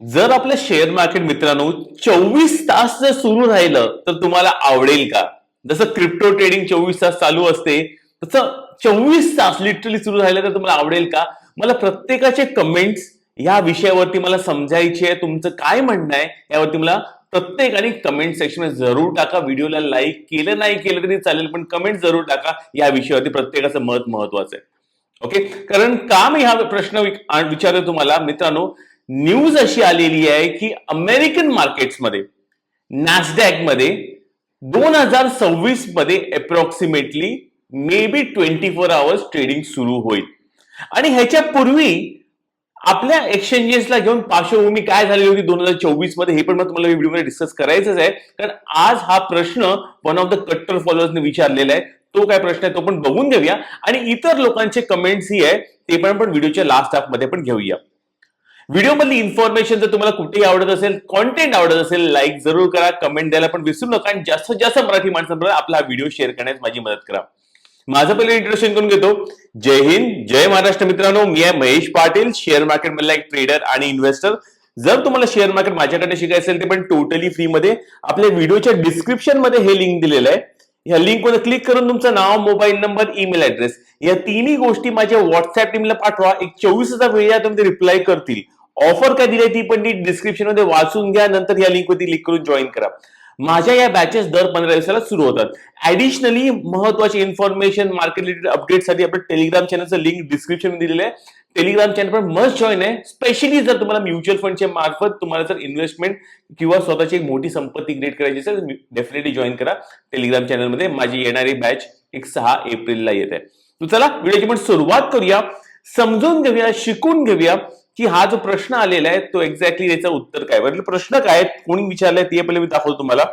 जर आपलं share market मित्रांनो चोवीस तास जर सुरू राहिलं तर तुम्हाला आवडेल का? जसं क्रिप्टो ट्रेडिंग चोवीस तास चालू असते तसं चोवीस तास लिटरली सुरू राहिलं तर तुम्हाला आवडेल का? मला प्रत्येकाचे कमेंट्स या विषयावरती मला समजायचे आहे. तुमचं काय म्हणणं आहे यावरती मला प्रत्येकाने कमेंट सेक्शनमध्ये जरूर टाका. व्हिडिओला लाईक केलं नाही केलं तरी चालेल पण कमेंट जरूर टाका. या विषयावरती प्रत्येकाचं मत महत्वाचं आहे. ओके कारण का मी हा प्रश्न विचारतो तुम्हाला. मित्रांनो न्यूज अशी आलेली आहे की अमेरिकन मार्केट्समध्ये नॅसडॅकमध्ये दोन हजार सव्वीसमध्ये approximately may be twenty four hours trading सुरू होईल. आणि ह्याच्या पूर्वी आपल्या एक्सचेंजेसला घेऊन पार्श्वभूमी काय झालेली होती दोन हजार चोवीसमध्ये हे पण मग तुम्हाला व्हिडिओमध्ये डिस्कस करायचंच आहे. कारण आज हा प्रश्न वन ऑफ द कट्टर फॉलोअर्सने विचारलेला आहे. तो काय प्रश्न आहे तो पण बघून घेऊया. आणि इतर लोकांचे कमेंट्स ही आहे ते पण आपण व्हिडिओच्या लास्ट हाफमध्ये पण घेऊया. व्हिडिओमधली इन्फॉर्मेशन जर तुम्हाला कुठेही आवडत असेल कॉन्टेंट आवडत असेल लाईक जरूर करा कमेंट द्यायला पण विसरू नका आणि जास्तीत जास्त मराठी माणसांबरोबर आपला हा व्हिडिओ शेअर करण्यास माझी मदत करा. माझं पहिले इंट्रोडक्शन करून घेतो. जय हिंद जय महाराष्ट्र मित्रांनो. मी आहे महेश पाटील शेअर मार्केट मधला एक ट्रेडर आणि इन्व्हेस्टर जर तुम्हाला शेअर मार्केट माझ्याकडे शिकायचं असेल ते पण टोटली फ्री मध्ये. आपल्या व्हिडिओच्या डिस्क्रिप्शनमध्ये हे लिंक दिलेलं आहे. ह्या लिंकवर क्लिक करून तुमचं नाव मोबाईल नंबर ईमेल ऍड्रेस या तिन्ही गोष्टी माझ्या व्हॉट्सअप टीमला पाठवा. एक चोवीस वेळ तुम्ही रिप्लाय करतील. ऑफर काय दिली ती पण डिस्क्रिप्शनमध्ये वाचून घ्या नंतर या लिंक वरती क्लिक करून जॉईन करा. माझ्या या बॅचेस दर पंधरा दिवसाला सुरू होतात. ऍडिशनली महत्वाची इन्फॉर्मेशन मार्केट रिलेटेड अपडेटसाठी आपण टेलिग्राम चॅनलचं लिंक डिस्क्रिप्शन दिलेलं आहे. टेलिग्राम चॅनल पण मस्ट जॉईन आहे. स्पेशली जर तुम्हाला म्युच्युअल फंडच्या मार्फत तुम्हाला जर इन्व्हेस्टमेंट किंवा स्वतःची एक मोठी संपत्ती क्रिएट करायची असेल डेफिनेटली जॉईन करा. टेलिग्राम चॅनलमध्ये माझी येणारी बॅच एक सहा एप्रिलला येत. आहे तर चला व्हिडिओची पण सुरुवात करूया. समजून घेऊया शिकून घेऊया. की हा जो प्रश्न आलेला आहे तो एक्झॅक्टली याचं उत्तर काय? म्हणजे प्रश्न काय? कोणी विचारलाय ते पहिले मी दाखवतो तुम्हाला.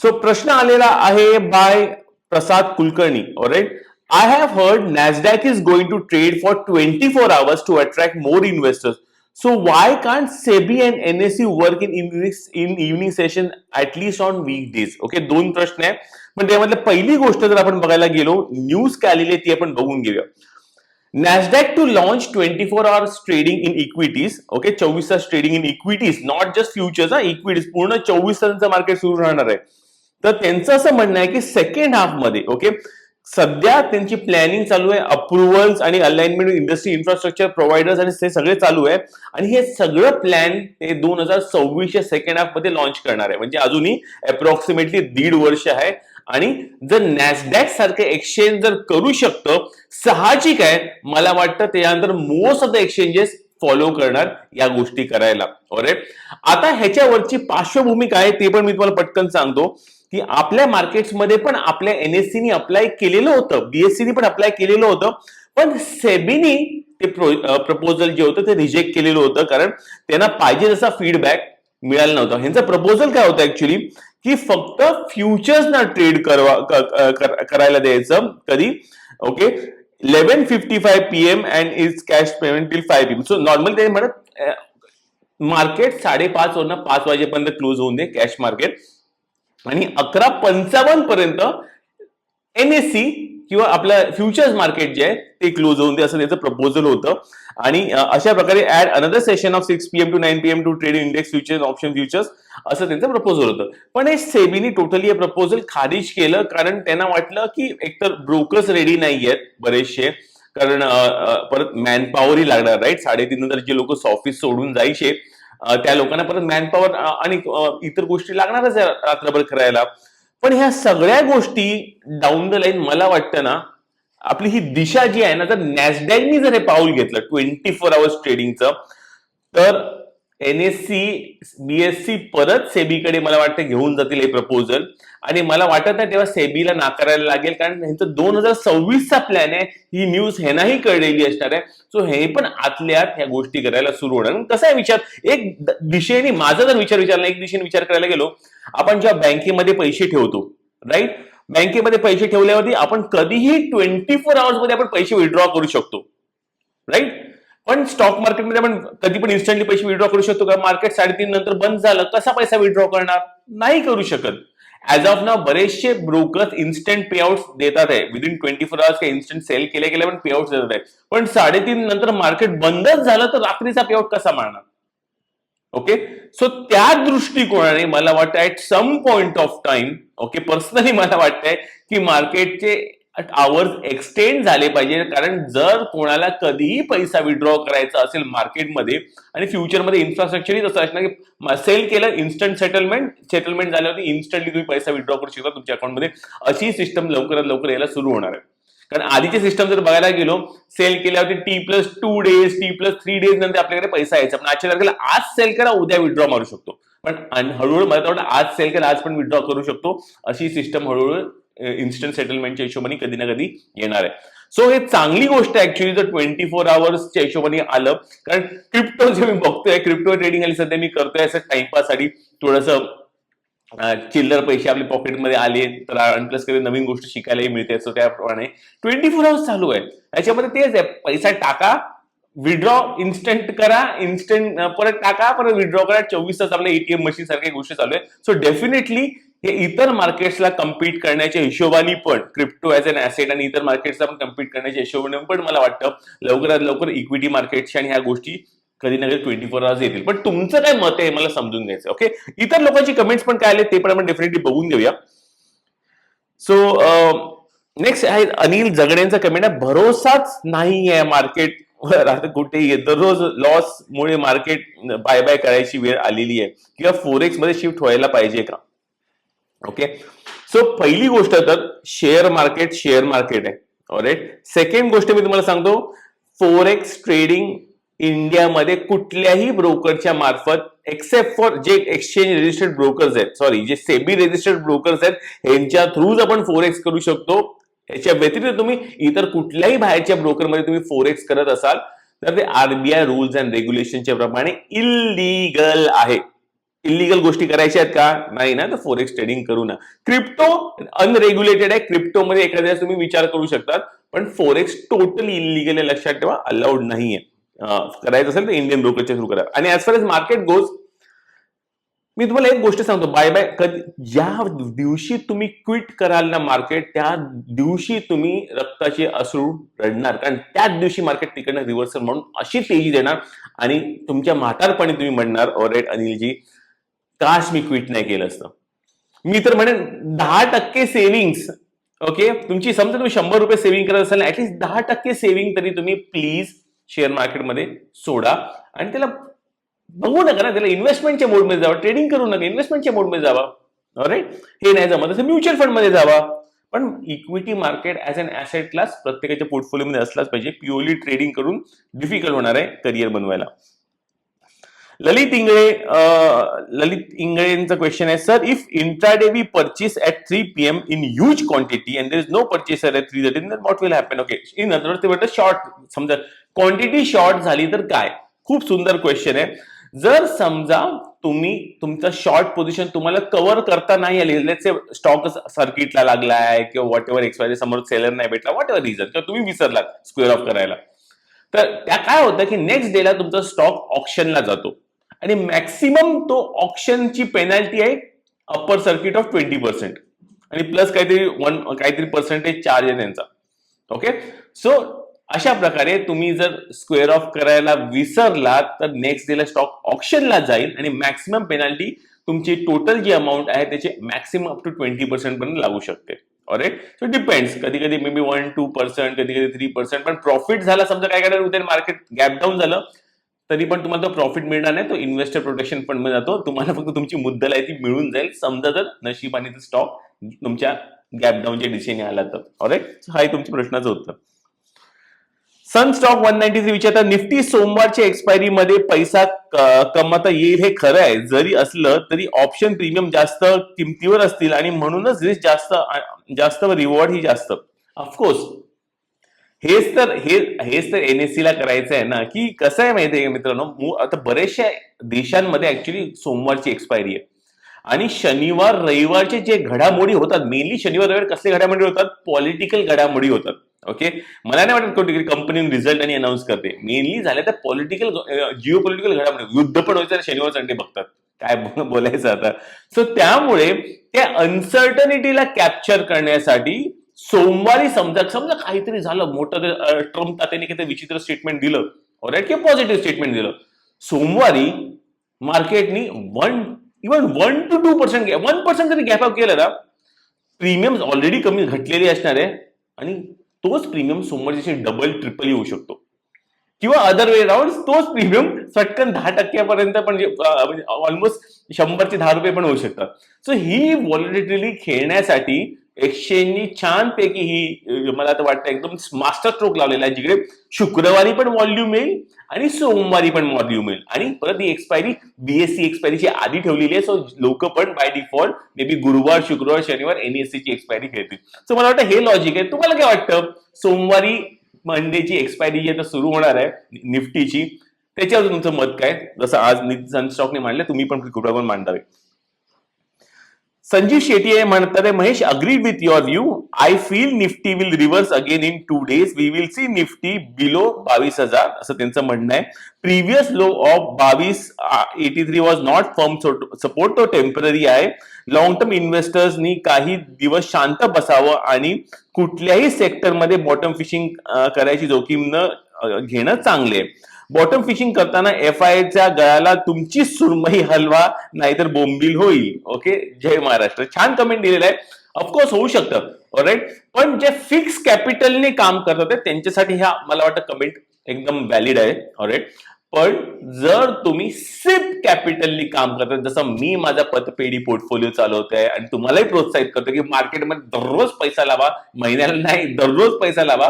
सो प्रश्न आलेला आहे by Prasad Kulkarni alright I have heard Nasdaq is going to trade for twenty four hours to attract more investors so why can't SEBI and NSC work in in evening session at least on week days okay दोन प्रश्न आहे. पण त्यामधल्या पहिली गोष्ट जर आपण बघायला गेलो न्यूज काय आलेली आहे ती आपण बघून घेऊया. NASDAQ to launch 24 hours trading in equities. Okay चोवीस तास trading in equities not just futures हा इक्विटीज पूर्ण चोवीस तासांचं मार्केट सुरू राहणार आहे. तर त्यांचं असं म्हणणं आहे की सेकंड हाफमध्ये ओके सध्या त्यांची प्लॅनिंग चालू आहे अप्रुव्हल्स आणि अलाइनमेंट इंडस्ट्री इन्फ्रास्ट्रक्चर प्रोव्हायडर्स आणि ते सगळे चालू आहे. आणि हे सगळं प्लॅन ते दोन हजार सव्वीसच्या सेकंड हाफमध्ये लॉन्च करणार आहे. म्हणजे अजूनही अप्रॉक्सिमेटली दीड वर्ष आहे. आणि जर नॅसडॅक सारखं एक्सचेंज जर करू शकतं साहजिक आहे. मला वाटतं त्यानंतर most of the exchanges follow करणार या गोष्टी करायला. ओरे आता ह्याच्यावरची पार्श्वभूमी काय आहे ते पण मी तुम्हाला पटकन सांगतो. की आपल्या मार्केट्समध्ये पण आपल्या एनएससीनी अप्लाय केलेलं होतं. बीएससीनी पण अप्लाय केलेलं होतं. पण सेबीनी ते प्रपोजल जे होतं ते रिजेक्ट केलेलं होतं. कारण त्यांना पाहिजे तसा फीडबॅक मिळाला नव्हता. ह्यांचं प्रपोजल काय होतं ऍक्च्युली की फक्त फ्युचर्सना ट्रेड करवा करायला द्यायचं कधी? Okay? Eleven fifty five P M and is cash payment till five P M so normal ते म्हणत मार्केट साडेपाच वरनं पाच वाजेपर्यंत क्लोज होऊन दे कॅश मार्केट आणि अकरा पंचावन्न पर्यंत एनएससी किंवा आपलं फ्युचर्स मार्केट जे आहे ते क्लोज होऊन दे असं त्याचं प्रपोजल होतं. आणि अशा प्रकारे add another session of six PM to nine PM to trade index futures option futures असं त्यांचं प्रपोजल होतं. पण हे सेबीनी टोटली हे प्रपोजल खारिज केलं कारण त्यांना वाटलं की एकतर ब्रोकर्स रेडी नाही आहेत बरेचसे कारण परत मॅनपॉवरही लागणार राईट साडेतीन नंतर जे लोक ऑफिस सोडून जायचे त्या लोकांना परत मॅनपॉवर आणि इतर गोष्टी लागणारच आहे रात्रभर करायला. पण ह्या सगळ्या गोष्टी डाऊन द लाईन मला वाटतं ना आपली ही दिशा जी आहे ना तर नॅसडॅकनी जर हे पाऊल घेतलं ट्वेंटी फोर आवर्स ट्रेडिंगचं तर एनएससी बीएससी परत सेबीकडे मला वाटतं घेऊन जातील हे प्रपोजल आणि मला वाटत नाही तेव्हा सेबीला नाकारायला लागेल कारण ह्यांचं दोन हजार सव्वीसचा प्लॅन आहे. ही न्यूज ह्यांनाही कळलेली असणार आहे. सो हे पण आतल्या आत ह्या गोष्टी करायला सुरू होणार. कसं कसा आहे विचार? एक दिशेने माझा जर विचार विचारला एक दिशेने विचार करायला गेलो आपण जेव्हा बँकेमध्ये पैसे ठेवतो राईट बँकेमध्ये पैसे ठेवल्यावरती आपण कधीही ट्वेंटी फोर आवर्समध्ये आपण पैसे विड्रॉ करू शकतो राईट पण स्टॉक मार्केटमध्ये आपण कधी पण इन्स्टंटली पैसे विड्रॉ करू शकतो का मार्केट साडेतीन नंतर बंद झालं कसा पैसा विड्रॉ करणार? नाही करू शकत. ऍज ऑफ नाव बरेचसे ब्रोकर्स इन्स्टंट पेआउट देतात आहे. विदिन ट्वेंटी फोर आवर्स काही इन्स्टंट सेल केले गेले पण पेआउट देतात आहे. पण साडेतीन नंतर मार्केट बंदच झालं तर रात्रीचा पेआउट कसा मारणार? ओके सो त्या दृष्टिकोनाने मला वाटतं at some point of time okay personally मला वाटतंय की मार्केटचे आवर्स एक्सटेंड झाले पाहिजे कारण जर कोणाला कधीही पैसा विड्रॉ करायचा असेल मार्केटमध्ये आणि फ्युचरमध्ये इन्फ्रास्ट्रक्चरही तसं असणार की सेल केलं इन्स्टंट सेटलमेंट सेटलमेंट झाल्यावरती इन्स्टंटली तुम्ही पैसा विड्रॉ करू शकता तुमच्या अकाउंटमध्ये अशी सिस्टम लवकरात लवकर यायला सुरू होणार आहे. कारण आधीचे सिस्टम जर बघायला गेलो सेल केल्यावरती T plus two days T plus three days नंतर आपल्याकडे पैसा यायचा. पण आजच्या तारखेला आज सेल करा उद्या विड्रॉ मारू शकतो. पण हळूहळू मला वाटतं आज सेल करा आज पण विड्रॉ करू शकतो. अशी सिस्टम हळूहळू इन्स्टंट सेटलमेंटच्या हिशोबाने कधी ना कधी येणार आहे. सो हे चांगली गोष्ट आहे ऍक्च्युली जर ट्वेंटी फोर आवर्सच्या हिशोबाने आलं कारण क्रिप्टो जे मी बघतोय क्रिप्टो ट्रेडिंग आणि सध्या मी करतोय असं टाइमपाससाठी थोडंसं चिल्लर पैसे आपल्या पॉकेटमध्ये आले तर आणि प्लस कधी नवीन गोष्ट शिकायलाही मिळते असं त्याप्रमाणे. ट्वेंटी फोर आवर्स चालू आहे. याच्यामध्ये तेच आहे पैसा टाका विड्रॉ इन्स्टंट करा इन्स्टंट परत टाका परत विड्रॉ करा चोवीस तास आपल्या एटीएम मशीन सारख्या गोष्टी चालू आहे. सो डेफिनेटली हे इतर मार्केट्सला कम्पीट करण्याच्या हिशोबाने पण क्रिप्टो ऍज अन ऍसेट आणि इतर मार्केट्सला पण कम्पीट करण्याच्या हिशोबाने पण मला वाटतं लवकरात लवकर इक्विटी मार्केटची आणि ह्या गोष्टी कधी ना कधी ट्वेंटी फोर आवर्स येतील. पण तुमचं काय मत आहे मला समजून घ्यायचं ओके इतर लोकांची कमेंट्स पण काय आले ते पण आपण डेफिनेटली बघून घेऊया. सो नेक्स्ट आहे अनिल जगड्यांचा कमेंट आहे भरोसाच नाही आहे मार्केट आता कुठेही दररोज लॉस मुळे मार्केट बाय बाय करायची वेळ आलेली आहे. किंवा फोरेक्समध्ये शिफ्ट व्हायला पाहिजे का? ओके सो पहिली गोष्ट तर शेअर मार्केट शेअर मार्केट आहे. ऑलराईट सेकंड गोष्ट मी तुम्हाला सांगतो फोरेक्स ट्रेडिंग इंडियामध्ये कुठल्याही ब्रोकरच्या मार्फत एक्सेप्ट फॉर जे एक्सचेंज रजिस्टर्ड ब्रोकर्स आहेत सॉरी जे सेबी रजिस्टर्ड ब्रोकर्स आहेत यांच्या थ्रूज आपण फोरेक्स करू शकतो. याच्या व्यतिरिक्त तुम्ही इतर कुठल्याही बाहेरच्या ब्रोकरमध्ये तुम्ही फोरेक्स करत असाल तर ते आरबीआय रूल्स अँड रेग्युलेशनच्या प्रमाणे इलिगल आहे. इलिगल गोष्टी करायच्या आहेत का? नाही ना तर फोरेक्स ट्रेडिंग करू ना. क्रिप्टो अनरेग्युलेटेड आहे. क्रिप्टोमध्ये एखाद्या तुम्ही विचार करू शकतात. पण फोरेक्स टोटली इलिगल आहे लक्षात ठेवा. अलाउड नाहीये. करायचं असेल तर इंडियन ब्रोकरच्या थ्रू करा. आणि as far as market goes मी तुम्हाला एक गोष्ट सांगतो. बाय बाय कधी ज्या दिवशी तुम्ही क्विट कराल ना मार्केट त्या दिवशी तुम्ही रक्ताचे असू रडणार. कारण त्याच दिवशी मार्केट तिकडनं रिव्हर्सल म्हणून अशी तेजी देणार. आणि तुमच्या म्हातारपणी तुम्ही म्हणणार oh, ऑरेट अनिलजी काश मी क्विट नाही केलं असतं. मी तर म्हणेन दहा टक्के सेव्हिंग्स ओके तुमची समजा तुम्ही शंभर रुपये सेव्हिंग करत असाल ऍटलीस्ट दहा टक्के सेव्हिंग तरी तुम्ही प्लीज शेअर मार्केटमध्ये सोडा. आणि त्याला बघू नका ना त्याला इन्व्हेस्टमेंटच्या मोडमध्ये जावा ट्रेडिंग करू नका इन्व्हेस्टमेंटच्या मोडमध्ये जावा. राईट हे नाही जमत. असं म्युच्युअल फंडमध्ये जावा. पण equity market as an asset class प्रत्येकाच्या पोर्टफोलिओमध्ये असलाच पाहिजे. प्युअरली ट्रेडिंग करून डिफिकल्ट होणार आहे करिअर बनवायला. ललित इंगळे ललित इंगळेंचं क्वेश्चन आहे sir if intraday we purchase at three P M in huge quantity and there is no purchaser at three thirty what will happen okay in other ते म्हणतात short समजा quantity short झाली तर काय? खूप सुंदर क्वेश्चन आहे. जर समजा तुम्ही तुमचं शॉर्ट पोझिशन तुम्हाला कव्हर करता नाही आली लेट्स से स्टॉक सर्किटला लागलाय किंवा व्हॉट एव्हर एक्सपायरी समोर सेलर नाही भेटला व्हॉट एव्हर रिझन किंवा तुम्ही विसरलात स्क्वेअर ऑफ करायला. तर त्या काय होतं की नेक्स्ट डेला तुमचा स्टॉक ऑप्शनला जातो. आणि मॅक्सिमम तो ऑप्शनची पेनल्टी आहे upper circuit of twenty percent आणि प्लस काहीतरी वन काहीतरी पर्सेंटेज चार्ज आहे त्यांचा. ओके सो अशा प्रकारे तुम्ही जर स्क्वेअर ऑफ करायला विसरलात तर नेक्स्ट डेला स्टॉक ऑप्शनला जाईल आणि मॅक्सिमम पेनल्टी तुमची टोटल जी अमाऊंट आहे त्याची maximum up to twenty percent पर्यंत लागू शकते. ऑरेट सो डिपेंड्स कधी कधी may be one two percent कधी कधी थ्री पर्सेंट पण प्रॉफिट झाला समजा काय करायला उद्या मार्केट गॅप डाऊन झालं तरी पण तुम्हाला तो प्रॉफिट मिळणार नाही तो इन्व्हेस्टर प्रोटेक्शन फंडमध्ये जातो. तुम्हाला फक्त तुमची मुद्दल आहे ती मिळून जाईल. समजा जर नशिबाने स्टॉक तुमच्या गॅप डाऊनच्या दिशेने आला तर. ऑरेट हा तुमच्या प्रश्नाचं उत्तर. Sun stock one ninety three विचारतात निफ्टी सोमवारच्या एक्सपायरी मध्ये पैसा क- कमवता येईल हे खरं आहे. जरी असलं तरी ऑप्शन प्रीमियम जास्त किमतीवर असतील आणि म्हणूनच रिस्क जास्त जास्त रिवॉर्ड ही जास्त. ऑफकोर्स हेच तर हे हेच तर एनएससी ला करायचं आहे ना की कसं आहे माहिती आहे मित्रांनो आता बऱ्याचशा देशांमध्ये ऍक्च्युली सोमवारची एक्सपायरी आहे. आणि शनिवार रविवारचे जे घडामोडी होतात मेनली शनिवार रविवार कसले घडामोडी होतात? पॉलिटिकल घडामोडी होतात ओके मला नाही वाटत कोणती कंपनी रिझल्ट आणि अनाऊन्स करते. मेनली झाले तर पॉलिटिकल जिओ पॉलिटिकल घडामोडी. युद्ध पण व्हायचं शनिवार संडे बघतात. काय बोलायचं आता? सो त्यामुळे त्या अनसर्टनिटीला कॅप्चर करण्यासाठी सोमवारी समजा समजा काहीतरी झालं मोठं ट्रम्प तात्याने काहीतरी विचित्र स्टेटमेंट दिलं राईट किंवा पॉझिटिव्ह स्टेटमेंट दिलं. सोमवारी मार्केटनी one even one two two percent one percent जरी गॅप अप केलं ना प्रीमियम ऑलरेडी कमी घटलेली असणार आहे आणि तोच प्रीमियम सोमवारी डबल ट्रिपल येऊ शकतो. किंवा अदर वे राऊंड तोच प्रीमियम सटकन दहा टक्क्यापर्यंत पण म्हणजे ऑलमोस्ट शंभरचे दहा रुपये पण होऊ शकतात. सो ही व्हॉलिडिटी खेळण्यासाठी एक्सचेंजनी छानपैकी ही मला तर वाटतं एकदम मास्टर स्ट्रोक लावलेला आहे जिकडे शुक्रवारी पण व्हॉल्यूम येईल आणि सोमवारी पण व्हॉल्यूम येईल. आणि परत ही एक्सपायरी बीएससी एक्सपायरीची आधी ठेवलेली आहे सो लोक पण बाय डिफॉल्ट मे बी गुरुवार शुक्रवार शनिवार एनएससी ची एक्सपायरी खेळतील सो मला वाटतं हे लॉजिक आहे. तुम्हाला काय वाटतं? सोमवारी मंडेची एक्सपायरी जी आता सुरू होणार आहे निफ्टीची. त्याच्यावर तुमचं मत काय? जसं आज सन स्टॉकने मांडलं तुम्ही पण कृपया पण मांडावे. संजीव शेट्टी हे म्हणतात Mahesh agree with your view I feel Nifty will reverse again in two days we will see Nifty below बावीस हजार असं त्यांचं म्हणणं आहे. प्रिव्हियस लो ऑफ बावीस eighty three was not firm support तो टेंपररी आहे. लॉंग टर्म इन्व्हेस्टर्सनी काही दिवस शांत बसावं आणि कुठल्याही सेक्टरमध्ये बॉटम फिशिंग करायची जोखीम न घेणं चांगले आहे. बॉटम फिशिंग करताना एफ आय च्या गळ्याला तुमची सुरमई हलवा नाहीतर बोंबील होईल. ओके जय महाराष्ट्र. छान कमेंट दिलेलं आहे. ऑफकोर्स होऊ शकतं. राईट पण जे फिक्स कॅपिटलने काम करतात त्यांच्यासाठी ह्या मला वाटतं कमेंट एकदम व्हॅलिड आहे. राईट पण जर तुम्ही सिप कॅपिटलनी काम करता जसं मी माझा पतपेढी पोर्टफोलिओ चालवतोय आणि तुम्हालाही प्रोत्साहित करतो की मार्केटमध्ये दररोज पैसा लावा महिन्याला नाही दररोज पैसा लावा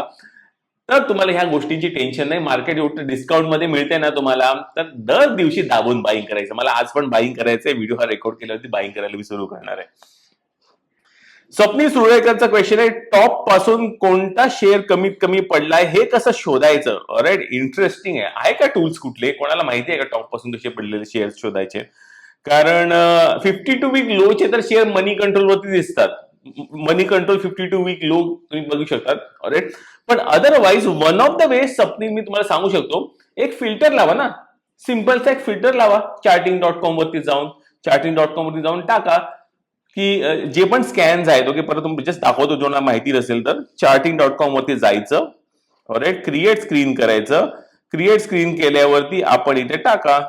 तर तुम्हाला ह्या गोष्टींची टेन्शन नाही. मार्केट एवढं डिस्काउंटमध्ये मिळते ना तुम्हाला. तर दर दिवशी दाबून बाईंग करायचं. मला आज पण बाईंग करायचंय. व्हिडिओ हा रेकॉर्ड केल्यावरती बाईंग करायला मी सुरू करणार आहे. स्वप्नी सुरळेकरचा क्वेश्चन आहे टॉपपासून कोणता शेअर कमीत कमी पडलाय? हे कसं शोधायचं? राईट इंटरेस्टिंग आहे. आहे का टूल्स कुठले? कोणाला माहिती आहे का टॉपपासून कसे पडलेले शेअर शोधायचे? कारण फिफ्टी टू वीक लोचे तर शेअर मनी कंट्रोलवरती दिसतात. Money control fifty two week low तुम्ही बघू शकतात. राईट पण otherwise one of the way सपनी मी तुम्हाला सांगू शकतो एक फिल्टर लावा ना. सिम्पलचा एक फिल्टर लावा. चार्टिंग डॉट कॉम वरती जाऊन चार्टिंग डॉट कॉम वरती जाऊन टाका. की जे पण स्कॅन्स आहेत ओके परत तुम्ही जस्ट दाखवतो जो माहिती नसेल तर चार्टिंग डॉट कॉम वरती जायचं. राईट क्रिएट स्क्रीन करायचं. क्रिएट स्क्रीन केल्यावरती आपण इथे टाका.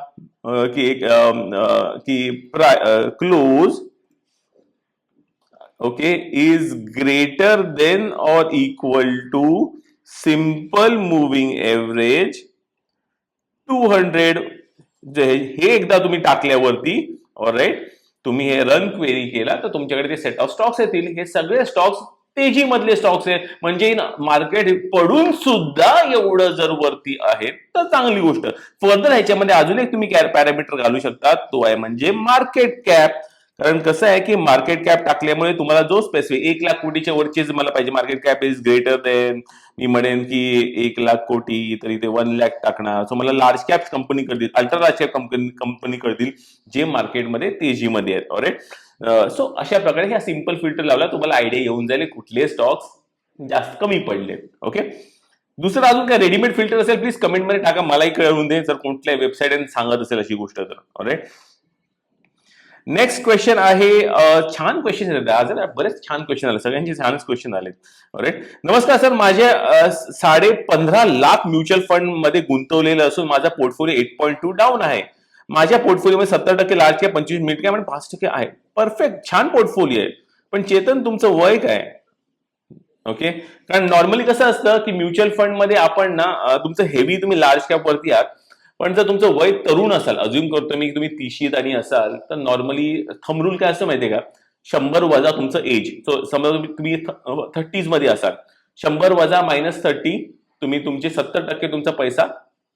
की एक की close okay is greater than or equal to simple moving average two hundred जे हे एकदा तुम्ही टाकल्यावरती राईट तुम्ही हे रन क्वेरी केला तर तुमच्याकडे ते सेट ऑफ स्टॉक्स येतील. हे सगळे स्टॉक्स तेजी मधले स्टॉक्स आहेत. म्हणजे मार्केट पडून सुद्धा एवढं जर वरती आहे तर चांगली गोष्ट. फर्दर ह्याच्यामध्ये अजून एक तुम्ही पॅरामीटर घालू शकता. तो आहे म्हणजे मार्केट कॅप कारण कसं आहे की मार्केट कॅप टाकल्यामुळे तुम्हाला जो स्पेसिफिक एक लाख कोटीच्या वरचीच मला पाहिजे. Market cap is greater than मी म्हणेन की एक लाख कोटी तर इथे वन लॅक टाकणार. सो मला लार्ज कॅप कंपनी करतील ultra large cap company company करतील जे मार्केटमध्ये तेजीमध्ये आहेत. ऑरेट सो uh, अशा प्रकारे ह्या सिंपल फिल्टर लावला तुम्हाला आयडिया येऊन जाईल कुठले स्टॉक्स जास्त कमी पडले ओके दुसरं अजून काय रेडीमेड फिल्टर असेल प्लीज कमेंटमध्ये टाका. मलाही कळवून दे. जर कुठल्या वेबसाईट सांगत असेल अशी गोष्ट तर. ऑरेट नेक्स्ट क्वेश्चन आहे छान क्वेश्चन आहेत आज बरेच छान क्वेश्चन आले. सगळ्यांचे छानच क्वेश्चन आले राईट नमस्कार सर माझे साडे पंधरा लाख म्युच्युअल फंडमध्ये गुंतवलेलं असून माझा portfolio eight point two down आहे. माझ्या पोर्टफोलिओमध्ये सत्तर टक्के लार्ज कॅप पंचवीस मिनिट कॅप आणि पाच टक्के आहे परफेक्ट छान पोर्टफोलिओ आहे. पण चेतन तुमचं वय काय? ओके कारण नॉर्मली कसं असतं की म्युच्युअल फंडमध्ये आपण ना तुमचं हेवी तुम्ही लार्ज कॅप वरती आहात. पण जर तुमचं वय तरुण असाल अजून करतो मी की तुम्ही तिशीत आणि असाल तर नॉर्मली थमरूल काय असं माहितीये का? शंभर वजा तुमचं एज सो समजा तुम्ही तुम्ही थर्टीजमध्ये असाल. शंभर वजा मायनस थर्टी तुम्ही तुमचे सत्तर टक्के तुमचा पैसा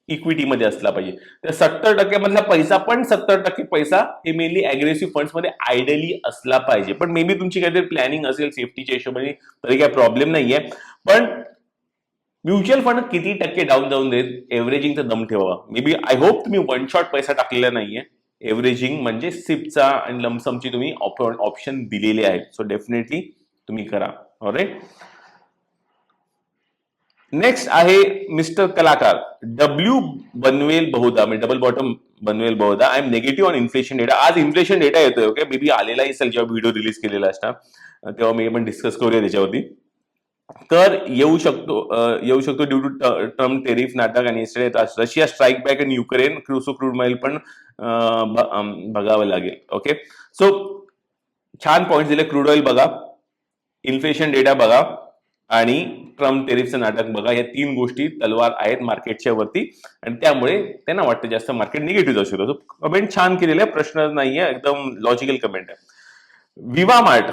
इक्विटीमध्ये असला पाहिजे. तर सत्तर टक्के मधला पैसा पण सत्तर टक्के पैसा हे मेनली अग्रेसिव्ह फंड्समध्ये आयडियली असला पाहिजे. पण मे बी तुमची काहीतरी प्लॅनिंग असेल सेफ्टीच्या हिशोबाने तरी काही प्रॉब्लेम नाहीये. पण म्युच्युअल फंड किती टक्के डाऊन जाऊन देत एव्हरेजिंगचा दम ठेवा मे बी आय होप तुम्ही वन शॉट पैसा टाकलेला नाहीये. एव्हरेजिंग म्हणजे सिपचा आणि लमसमची तुम्ही ऑप्शन दिलेले आहेत. सो डेफिनेटली तुम्ही करा. राईट नेक्स्ट आहे मिस्टर कलाकार डब्ल्यू बनवेल बहुधा म्हणजे डबल बॉटम बनवेल बहुधा I M negative on inflation data आज इन्फ्लेशन डेटा येतोय ओके मे बी आलेला असेल जेव्हा व्हिडिओ रिलीज केलेला असणार. तेव्हा मी पण डिस्कस करूया त्याच्यावरती. तर येऊ शकतो येऊ शकतो ड्यू टू ट्रम्प टेरिफ नाटक आणि Russia strike back in Ukraine Crusoe crude oil पण बघावं लागेल. ओके सो छान पॉईंट दिले. क्रूड ऑइल बघा. इन्फ्लेशन डेटा बघा. आणि ट्रम्प टेरिफचं नाटक बघा. या तीन गोष्टी तलवार आहेत मार्केटच्या वरती. आणि त्यामुळे त्यांना वाटतं जास्त मार्केट निगेटिव्ह असू शकतो. कमेंट छान केलेलं आहे प्रश्न नाहीये. एकदम लॉजिकल कमेंट आहे. विवा मार्ट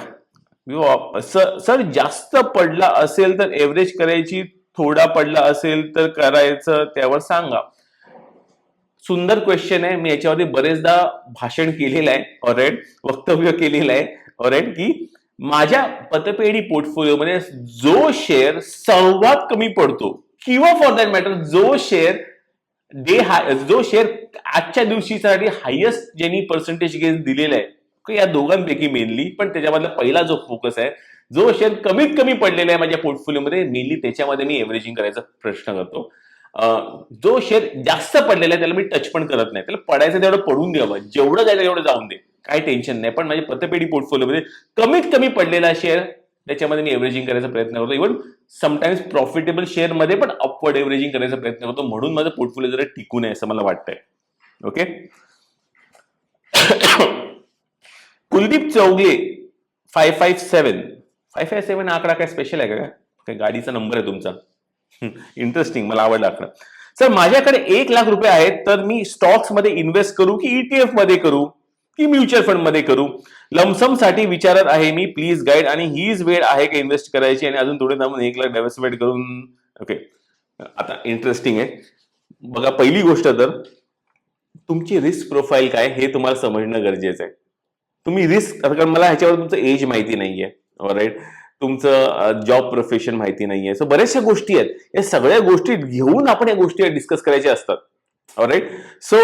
सर सर जास्त पडला असेल तर एव्हरेज करायची थोडा पडला असेल तर करायचं त्यावर सांगा. सुंदर क्वेश्चन आहे. मी याच्यावरती बरेचदा भाषण केलेलं आहे ऑरेड वक्तव्य केलेलं आहे ऑरेड की माझ्या पतपेढी पोर्टफोलिओमध्ये जो शेअर सर्वात कमी पडतो किंवा फॉर दॅट मॅटर जो शेअर डे हाय जो शेअर आजच्या दिवशीसाठी हायेस्ट ज्यांनी पर्सेंटेज गेन दिलेला आहे या दोघांपैकी मेनली पण त्याच्यामधला पहिला जो फोकस आहे जो शेअर कमीत कमी पडलेला आहे माझ्या पोर्टफोलिओमध्ये मेनली त्याच्यामध्ये मी एव्हरेजिंग करायचा प्रश्न करतो. जो शेअर जास्त पडलेला आहे त्याला मी टच पण करत नाही. त्याला पडायचं तेवढं पडून द्यावं. जेवढं जायचं तेवढं जाऊन दे. काही टेन्शन नाही. पण माझ्या पतपेढी पोर्टफोलिओमध्ये कमीत कमी पडलेला शेअर त्याच्यामध्ये मी एव्हरेजिंग करायचा प्रयत्न करतो. इव्हन समटाईम्स प्रॉफिटेबल शेअरमध्ये पण अपवर्ड एव्हरेजिंग करायचा प्रयत्न करतो. म्हणून माझं पोर्टफोलिओ जरा टिकून आहे असं मला वाटतंय. Okay Kuldeep Chougule five five seven five five seven आकडा काय स्पेशल आहे का? काय? काय गाडीचा नंबर आहे तुमचा. इंटरेस्टिंग मला आवडला आकडा. सर माझ्याकडे एक लाख रुपये आहेत तर मी स्टॉक्समध्ये इन्व्हेस्ट करू की ईटीएफमध्ये करू? की म्युच्युअल फंडमध्ये करू? लमसमसाठी विचारत आहे मी प्लीज गाईड आणि हीच वेळ आहे का इन्व्हेस्ट करायची? आणि अजून थोडे थांबून एक लाख डायव्हर्सिफाईड करून ओके आता इंटरेस्टिंग आहे. बघा पहिली गोष्ट तर तुमची रिस्क प्रोफाईल काय हे तुम्हाला समजणं गरजेचं आहे. तुम्ही रिस्क कारण मला ह्याच्यावर तुमचं एज माहिती नाहीये. राईट तुमचं जॉब प्रोफेशन माहिती नाहीये. सो बऱ्याचशा गोष्टी आहेत. या सगळ्या गोष्टी घेऊन आपण या गोष्टी डिस्कस करायच्या असतात. राईट सो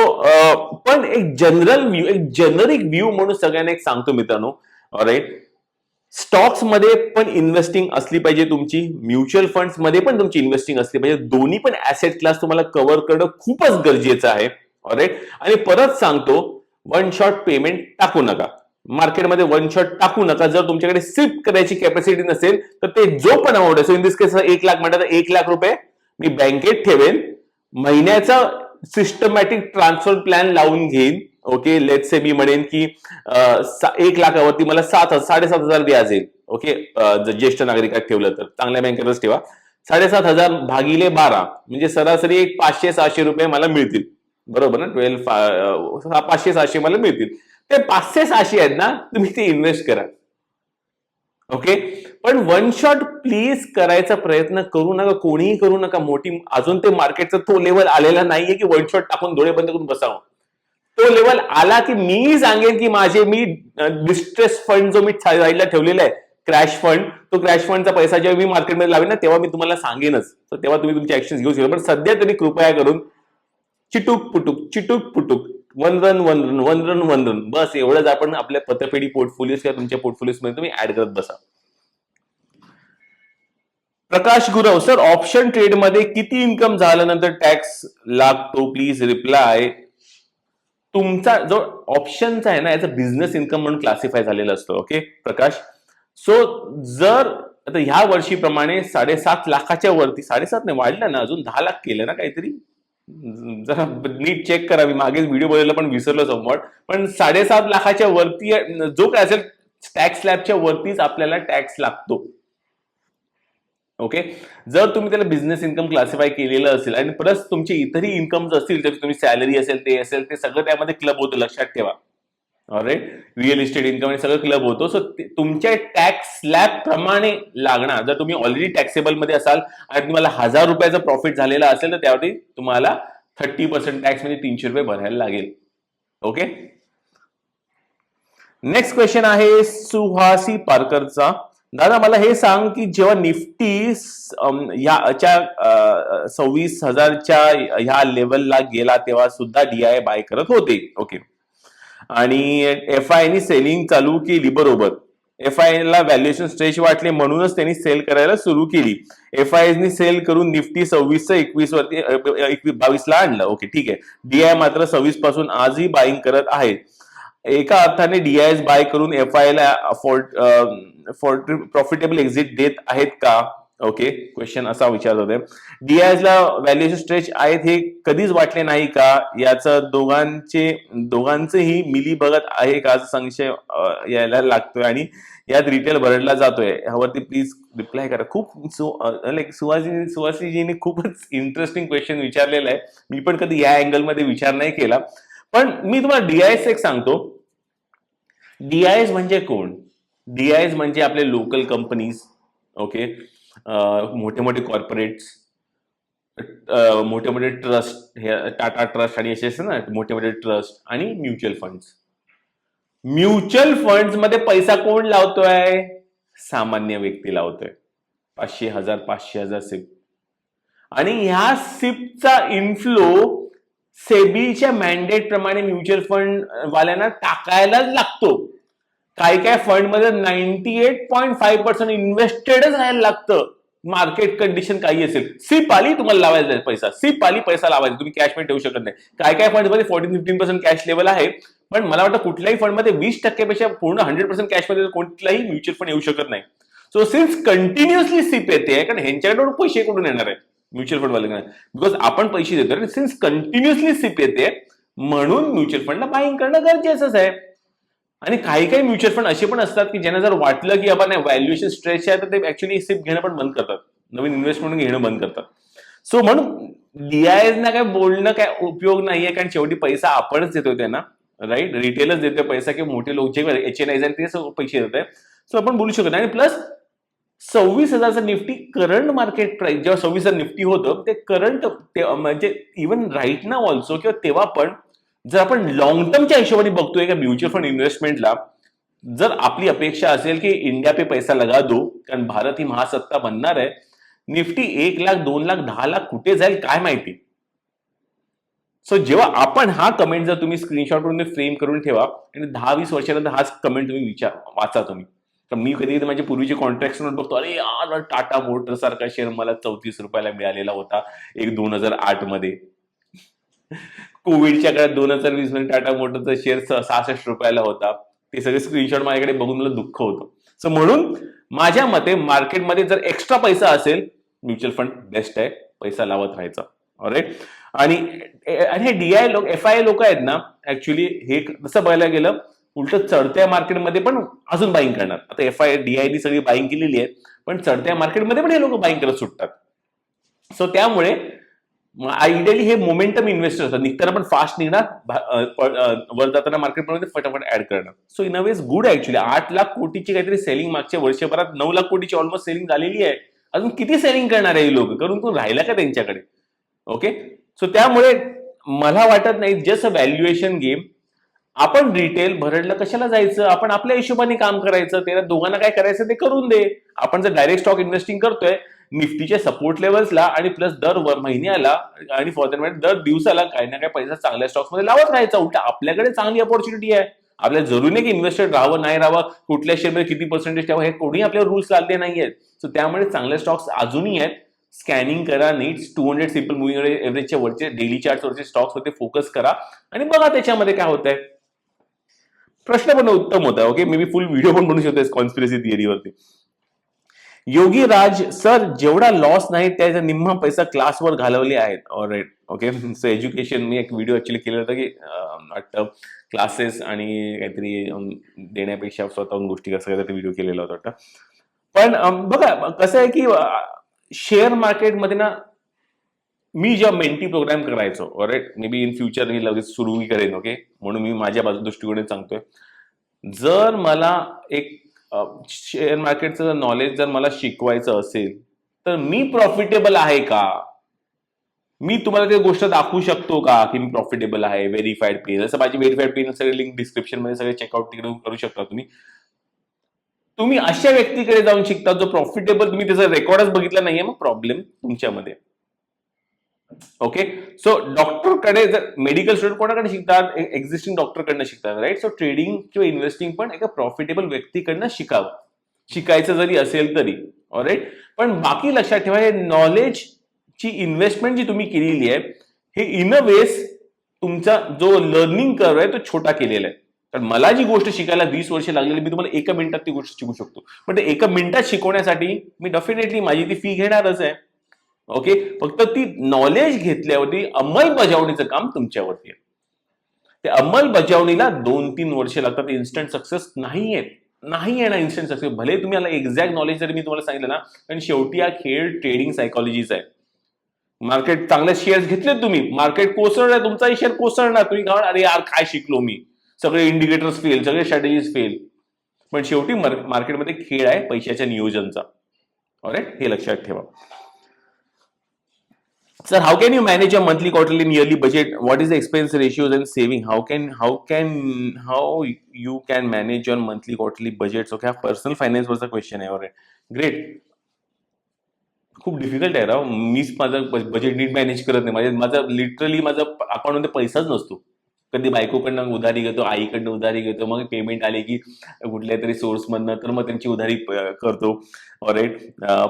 पण एक जनरल व्ह्यू एक जनरिक व्ह्यू म्हणून सगळ्यांना एक सांगतो मित्रांनो. राईट स्टॉक्समध्ये पण इन्व्हेस्टिंग असली पाहिजे तुमची. म्युच्युअल फंड्समध्ये पण तुमची इन्व्हेस्टिंग असली पाहिजे. दोन्ही पण ऍसेट क्लास तुम्हाला कव्हर करणं खूपच गरजेचं आहे. राईट आणि परत सांगतो वन शॉट पेमेंट टाकू नका. मार्केटमध्ये वन शॉट टाकू नका. जर तुमच्याकडे सिफ्ट करायची कॅपॅसिटी नसेल तर ते जो पण अमाऊंट आहे सो इन दिस केस एक लाख म्हणतात तर एक लाख रुपये मी बँकेत ठेवेन. महिन्याचा सिस्टमॅटिक ट्रान्सफर प्लॅन लावून घेईन. ओके लेट से मी म्हणेन की एक लाखावरती मला सात साडेसात हजार व्याज येईल. ओके जर ज्येष्ठ नागरिकात ठेवलं तर. चांगल्या बँकेतच ठेवा. साडेसात हजार भागिले बारा म्हणजे सरासरी एक पाचशे सहाशे रुपये मला मिळतील. बरोबर ना? ट्वेल्व पाचशे सहाशे मला मिळतील. ते पाचशे सहाशे आहेत ना तुम्ही ते इन्व्हेस्ट करा. ओके पण वन शॉट प्लीज करायचा प्रयत्न करू नका कोणीही करू नका. मोठी अजून ते मार्केटचा तो लेवल आलेला नाहीये की वन शॉट टाकून डोळे बंद करून बसावं. तो लेवल आला की मी सांगेन की माझे मी डिस्ट्रेस फंड जो मी साईडला ठेवलेला आहे क्रॅश फंड तो क्रॅश फंडचा पैसा जेव्हा मी मार्केटमध्ये लावेन ना तेव्हा मी तुम्हाला सांगेनच. तर तेव्हा तुम्ही तुमची ऍक्शन घेऊ शकता. पण सध्या तरी कृपया करून चिटूक पुटुक चिटूक पुटुक one run one run one run one run. बस एवढंच आपण आपल्या पतपेढी पोर्टफोलिओ किंवा तुमच्या पोर्टफोलिओ मध्ये तुम्ही ऍड करत बसा. प्रकाश गुरव सर ऑप्शन ट्रेडमध्ये किती इन्कम झाल्यानंतर टॅक्स लागतो? प्लीज रिप्लाय तुमचा जो ऑप्शनचा आहे ना याचा बिझनेस इन्कम म्हणून क्लासिफाय झालेला असतो ओके प्रकाश. सो जर आता ह्या वर्षीप्रमाणे साडेसात लाखाच्या वरती साडेसात नाही वाढलं ना अजून दहा लाख केलं ना काहीतरी जरा नीट चेक करावी मागेच व्हिडिओ बघितला पण विसरलो समोर पण साडेसात लाखाच्या वरती जो काय असेल टॅक्स स्लॅबच्या वरतीच आपल्याला टॅक्स लागतो. ओके जर तुम्ही त्याला बिझनेस इन्कम क्लासिफाय केलेलं असेल आणि प्लस तुमचे इतरही इन्कम असतील तर तुम्ही सॅलरी असेल ते असेल ते सगळं त्यामध्ये क्लब होतं लक्षात ठेवा. राईट रिअल इस्टेट इन्कम आणि सगळं क्लब होतो. सो तुमच्या टॅक्स स्लॅब प्रमाणे लागणार. जर तुम्ही ऑलरेडी टॅक्सेबलमध्ये असाल आणि तुम्हाला हजार रुपयाचा प्रॉफिट झालेला असेल तर त्यावरती तुम्हाला थर्टी पर्सेंट टॅक्स म्हणजे तीनशे रुपये भरायला लागेल. ओके नेक्स्ट क्वेश्चन आहे सुहासी पारकरचा. दादा मला हे सांग की जेव्हा निफ्टी स- ह्याच्या सव्वीस हजारच्या ह्या लेवलला गेला तेव्हा सुद्धा डीआय बाय करत होते. ओके आणि एफ आय सेलिंग चालू केली बरोबर. एफ आय ला व्हॅल्युएशन स्ट्रेच वाटले म्हणूनच त्यांनी सेल करायला सुरू केली. एफ आय ने सेल करून निफ्टी सव्वीस एकवीस वरती बावीसला आणलं. ओके ठीक आहे. डीआय मात्र सव्वीसपासून आजही बाईंग करत आहे. एका अर्थाने डीआयएस बाय करून एफ आय ला प्रॉफिटेबल एक्झिट देत आहेत का? ओके क्वेश्चन असा विचारत होते. डीआयला व्हॅल्युएशन स्ट्रेच आहेत हे कधीच वाटले नाही का? याचं दोघांचे दोघांचेही मिली बघत आहे का? संशय यायला लागतोय आणि यात रिटेल भरडला जातोय. ह्यावरती प्लीज रिप्लाय करा. खूप लाईक सुहासी सुहासीजीने खूपच इंटरेस्टिंग क्वेश्चन विचारलेला आहे. मी पण कधी या अँगलमध्ये विचार नाही केला. पण मी तुम्हाला डीआयएस एक सांगतो. डीआयएस म्हणजे कोण? डीआयएस म्हणजे आपले लोकल कंपनीज ओके मोठे मोठे कॉर्पोरेट्स मोठे मोठे ट्रस्ट हे टाटा ट्रस्ट आणि असे असते ना मोठे मोठे ट्रस्ट आणि म्युच्युअल फंड्स म्युच्युअल फंड्समध्ये पैसा कोण लावतोय? सामान्य व्यक्ती लावतोय. पाचशे हजार पाचशे हजार सिप आणि ह्या सिपचा इन्फ्लो सेबीच्या मॅन्डेट प्रमाणे म्युच्युअल फंड वाल्यांना टाकायलाच लागतो. काही काय फंडमध्ये ninety eight point five percent इन्व्हेस्टेडच राहायला लागतं. मार्केट कंडिशन काही असेल. सीप आली तुम्हाला लावायचा पैसा. सीप आली पैसा लावायचा. तुम्ही कॅशमध्ये ठेवू शकत नाही. काय काय फंडमध्ये fourteen fifteen percent cash level आहे. पण मला वाटतं कुठल्याही फंडमध्ये वीस टक्क्यापेक्षा पूर्ण हंड्रेड पर्सेंट कॅशमध्ये कुठलाही म्युच्युअल फंड येऊ शकत नाही. सो सिन्स कंटिन्युअसली सीप येते कारण ह्यांच्याकडून पैसे कुठून येणार आहे? म्युच्युअल फंड बिकॉज आपण पैसे देतो सिन्स कंटिन्युअसली सीप येते म्हणून म्युच्युअल फंडला बाईंग करणं गरजेचंच आहे. आणि काही काही म्युच्युअल फंड असे पण असतात की ज्यांना जर वाटलं की आपण व्हॅल्युएशन स्ट्रेच आहे तर ते ऍक्च्युली सिप घेणं पण बंद करतात. नवीन इन्व्हेस्टमेंट घेणं बंद करतात. सो म्हणून डीआयएस ना काय बोलणं काय उपयोग नाहीये कारण शेवटी पैसा आपणच देतोय त्यांना राईट रिटेलच देतोय पैसा किंवा मोठे लोक जे एच एन आय ते पैसे देत आहे सो आपण बोलू शकत नाही. आणि प्लस सव्वीस हजारचं निफ्टी करंट मार्केट प्राइस जेव्हा सव्वीस हजार निफ्टी होतं ते करंट म्हणजे इव्हन राईट ना ऑल्सो किंवा तेव्हा पण जर आपण लॉंग टर्मच्या हिशोबाने बघतोय का म्युच्युअल फंड इन्व्हेस्टमेंटला जर आपली अपेक्षा असेल की इंडिया पे पैसा लगा दो कारण भारत ही महासत्ता बनणार आहे निफ्टी एक लाख दोन लाख दहा लाख कुठे जाईल काय माहिती? सो जेव्हा आपण हा कमेंट जर तुम्ही स्क्रीनशॉट करून फ्रेम करून ठेवा आणि दहा वीस वर्षानंतर हाच कमेंट तुम्ही विचार वाचा तुम्ही. तर मी कधी कधी माझे पूर्वीचे कॉन्ट्रॅक्ट बघतो अरे यार टाटा मोटर सारखा शेअर मला चौतीस रुपयाला मिळालेला होता एक दोन हजार आठमध्ये कोविडच्या काळात दोन हजार वीसमध्ये टाटा मोटरचा शेअर सहासष्ट रुपयाला होता. ते सगळे स्क्रीनशॉट माझ्याकडे बघून मला दुःख होतं. सो म्हणून माझ्या मते मार्केटमध्ये जर एक्स्ट्रा पैसा असेल म्युच्युअल फंड बेस्ट आहे. पैसा लावत राहायचा. ऑलराईट आणि आणि हे डीआय लोक एफ आय लोक आहेत ना ऍक्च्युली हे कसं बघायला गेलं उलट चढत्या मार्केटमध्ये पण अजून बाईंग करणार. आता एफ आय डीआयनी सगळी बाईंग केलेली आहे पण चढत्या मार्केटमध्ये पण हे लोक बाईंग करत सुटतात. सो त्यामुळे आयडियली हे मोमेंटम इन्व्हेस्टर असतात. निघताना पण फास्ट निघणार वर जाताना मार्केटमध्ये फटाफट ऍड करणार. So in a ways good actually आठ लाख कोटीची काहीतरी सेलिंग मागच्या वर्षभरात नऊ लाख कोटीची ऑलमोस्ट सेलिंग झालेली आहे. अजून किती सेलिंग करणार आहे ही लोक? करून तू राहिला का त्यांच्याकडे? ओके सो त्यामुळे मला वाटत नाही जस्ट अ व्हॅल्युएशन गेम आपण रिटेल भरडला कशाला जायचं? आपण आपल्या हिशोबाने काम करायचं. त्याला दोघांना काय करायचं ते करून दे. आपण जर डायरेक्ट स्टॉक इन्व्हेस्टिंग करतोय निफ्टीच्या सपोर्ट लेवल्सला आणि प्लस दर महिन्याला आणि फॉर दॅट दर दिवसाला काही ना काही पैसा चांगल्या स्टॉक्समध्ये लावत राहायचा. उलट आपल्याकडे चांगली अपॉर्च्युनिटी आहे. आपल्याला जरुरी नाही की इन्व्हेस्टेड राहावं नाही राहावं कुठल्या शेअरमध्ये किती पर्सेंटेज ठेवा हे कोणी आपल्याला रूल्स लागले नाही आहेत सो त्यामुळे चांगले स्टॉक्स अजूनही आहेत. स्कॅनिंग करा नीट्स टू हंड्रेड सिंपल मुव्हिंग एव्हरेजच्या वरचे डेली चार्ट वरचे स्टॉक्स वरती फोकस करा. आणि बघा त्याच्यामध्ये काय होत आहे प्रश्न पण उत्तम होता okay may be full video पण बनवू शकतो कॉन्स्पिरसी थिअरीवरती योगी राज सर जेवढा लॉस नाही त्याचा निम्मा पैसा क्लासवर घालवले आहेत. ऑलराईट ओके सो एज्युकेशन मी एक व्हिडिओ ऍक्च्युली केला होता की वाटतं क्लासेस आणि काहीतरी देण्यापेक्षा स्वतःहून गोष्टी कसं काहीतरी व्हिडिओ केलेला होता वाटतं. पण बघा कसं आहे की शेअर मार्केटमध्ये ना मी जेव्हा मेंटी प्रोग्राम करायचो right may be in future मी लगेच सुरू करेन ओके म्हणून मी माझ्या बाजू दृष्टिकोने सांगतोय. जर मला एक शेअर मार्केटचं जर नॉलेज जर मला शिकवायचं असेल तर मी प्रॉफिटेबल आहे का? मी तुम्हाला ते गोष्ट दाखवू शकतो का की मी प्रॉफिटेबल आहे व्हेरीफाईड पेन जसं माझी व्हेरीफाईड पेन सगळे लिंक डिस्क्रिप्शनमध्ये सगळे चेकआउट तिकडे करू शकता तुम्ही. तुम्ही अशा व्यक्तीकडे जाऊन शिकता जो प्रॉफिटेबल तुम्ही त्याचा रेकॉर्डच बघितला नाहीये मग प्रॉब्लेम तुमच्यामध्ये. ओके सो डॉक्टरकडे जर मेडिकल स्टुडंट कोणाकडे शिकतात? एक्झिस्टिंग डॉक्टरकडनं शिकतात राईट सो ट्रेडिंग किंवा इन्व्हेस्टिंग पण एका प्रॉफिटेबल व्यक्तीकडनं शिकावं. शिकायचं जरी असेल तरी राईट पण बाकी लक्षात ठेवा हे नॉलेजची इन्व्हेस्टमेंट जी तुम्ही केलेली आहे हे इन अ वेस तुमचा जो लर्निंग कर्व आहे तो छोटा केलेला आहे. कारण मला जी गोष्ट शिकायला वीस वर्ष लागलेली मी तुम्हाला एका मिनिटात ती गोष्ट शिकू शकतो. पण ते एका मिनिटात शिकवण्यासाठी मी डेफिनेटली माझी ती फी घेणारच आहे. ओके फक्त ती नॉलेज घेतल्यावरती अंमलबजावणीचं काम तुमच्यावरती आहे. ते अंमलबजावणीला दोन तीन वर्ष लागतात इन्स्टंट सक्सेस नाही आहेत नाही येणार इन्स्टंट सक्सेस भले तुम्ही याला एक्झॅक्ट नॉलेज जरी मी तुम्हाला सांगितलं ना कारण शेवटी हा खेळ ट्रेडिंग सायकॉलॉजीचा आहे. मार्केट चांगले शेअर्स घेतले तुम्ही. मार्केट कोसळणार तुमचाही शेअर कोसळणार. तुम्ही काय अरे यार काय शिकलो मी? सगळे इंडिकेटर्स फेल सगळे स्ट्रॅटेजीज फेल पण शेवटी मार्केटमध्ये खेळ आहे पैशाच्या नियोजनचा. ऑलराईट हे लक्षात ठेवा. Sir, how can you manage your monthly, quarterly, and yearly budget? What is the expense ratios and saving? How can how can how you can manage your monthly, quarterly budgets? Okay, हा personal finance वरचा question आहे already great खूप difficult आहे राव मीच माझं budget नीट manage करत नाही माझ्या माझं लिटरली माझं अकाउंटमध्ये पैसाच नसतो कधी बायकोकडनं उधारी घेतो आईकडनं उधारी घेतो मग पेमेंट आले की कुठल्या तरी सोर्समधनं तर मग त्यांची उधारी करतो. राईट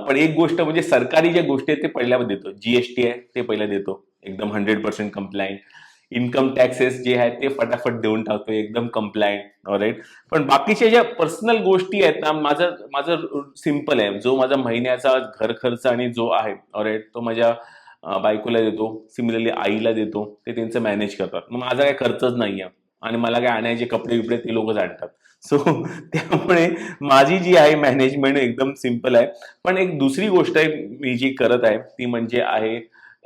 पण एक गोष्ट म्हणजे सरकारी ज्या गोष्टी आहेत ते पहिल्या देतो. जीएसटी आहे ते पहिला देतो. एकदम hundred percent compliant income taxes जे आहेत ते फटाफट देऊन टाकतो एकदम कम्प्लायंट राईट पण बाकीच्या ज्या पर्सनल गोष्टी आहेत ना माझं माझं सिंपल आहे. जो माझा महिन्याचा घर खर्च आणि जो आहे राईट तो माझ्या बायकोला देतो सिमिलरली आईला देतो ते त्यांचं मॅनेज करतात. मग माझा काही खर्चच नाही आहे आणि मला काय आणायचे कपडे बिपडे ते लोकच आणतात सो त्यामुळे माझी जी आहे मॅनेजमेंट एकदम सिंपल आहे. पण एक दुसरी गोष्ट आहे मी जी करत आहे ती म्हणजे आहे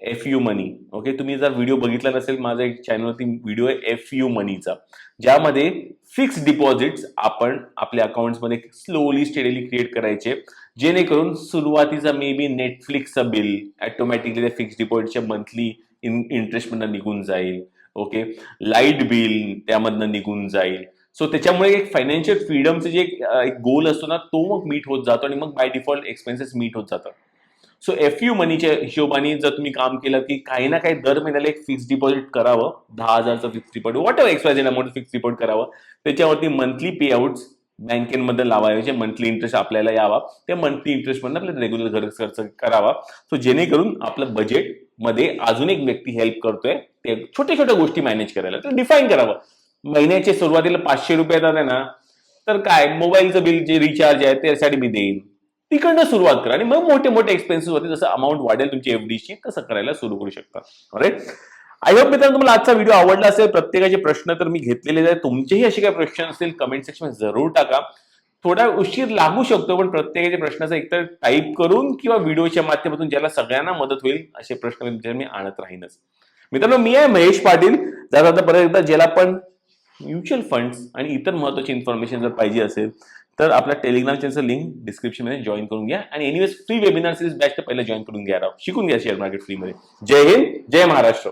एफ यू मनी ओके तुम्ही जर व्हिडिओ बघितला नसेल माझा एक चॅनलवरती व्हिडिओ आहे एफ यू मनीचा ज्यामध्ये फिक्स डिपॉझिट्स आपण आपल्या अकाउंट्समध्ये स्लोली स्टेडली क्रिएट करायचे. जेणेकरून सुरुवातीचा मे बी नेटफ्लिक्सचं बिल ऍटोमॅटिकली त्या फिक्स डिपॉझिटच्या मंथली इन इंटरेस्टमधनं निघून जाईल. ओके लाइट बिल त्यामधनं निघून जाईल. सो त्याच्यामुळे एक फायनान्शियल फ्रीडमचं जे एक गोल असतो ना तो मग मीट होत जातो आणि मग बाय डिफॉल्ट एक्सपेन्सेस मीट होत जातात. सो एफ यू मनीच्या हिशोबाने जर तुम्ही काम केलं की काही ना काही दर महिन्याला एक फिक्स डिपॉझिट करावं दहा हजारचं फिक्स डिपॉझिट वॉट एव्हर एक्सपायझेड अमाऊंट फिक्स डिपॉझिट करावं त्याच्यावरती मंथली पे आउट्स बँकेमध्ये लावायचे मंथली इंटरेस्ट आपल्याला यावा. त्या मंथली इंटरेस्टमधून आपल्याला रेग्युलर घर खर्च करावा. सो जेणेकरून आपलं बजेटमध्ये अजून एक व्यक्ती हेल्प करतोय ते छोट्या छोट्या गोष्टी मॅनेज करायला. तर डिफाईन करावं. महिन्याचे सुरुवातीला पाचशे रुपये येतात ना तर काय? मोबाईलचं बिल जे रिचार्ज आहे त्यासाठी मी देईन. तिकडनं सुरुवात करा. आणि मग मोठे मोठे एक्सपेन्सेस होते जसं अमाऊंट वाढेल तुमची एफडीची तसं करायला सुरू करू शकता. राईट आय होप मित्रांनो तुम्हाला आजचा व्हिडिओ आवडला असेल प्रत्येकाचे प्रश्न तर मी घेतलेले आहेत. तुमचेही असे काही प्रश्न असतील कमेंट सेक्शन जरूर टाका. थोडा उशीर लागू शकतो पण प्रत्येकाच्या प्रश्नाचा एकतर टाईप करून किंवा व्हिडिओच्या माध्यमातून ज्याला सगळ्यांना मदत होईल असे प्रश्न मी आणत राहीनच. मित्रांनो मी आहे महेश पाटील. जाता आता परत एकदा ज्याला पण म्युच्युअल फंड्स आणि इतर महत्वाची इन्फॉर्मेशन जर पाहिजे असेल तर आपल्या टेलिग्राम चॅनलचं लिंक डिस्क्रिप्शनमध्ये जॉईन करून घ्या. आणि anyways free webinar series batch तर पहिला जॉईन करून घ्या राव. शिकून घ्या शेअर मार्केट फ्री मध्ये. जय हिंद जय महाराष्ट्र.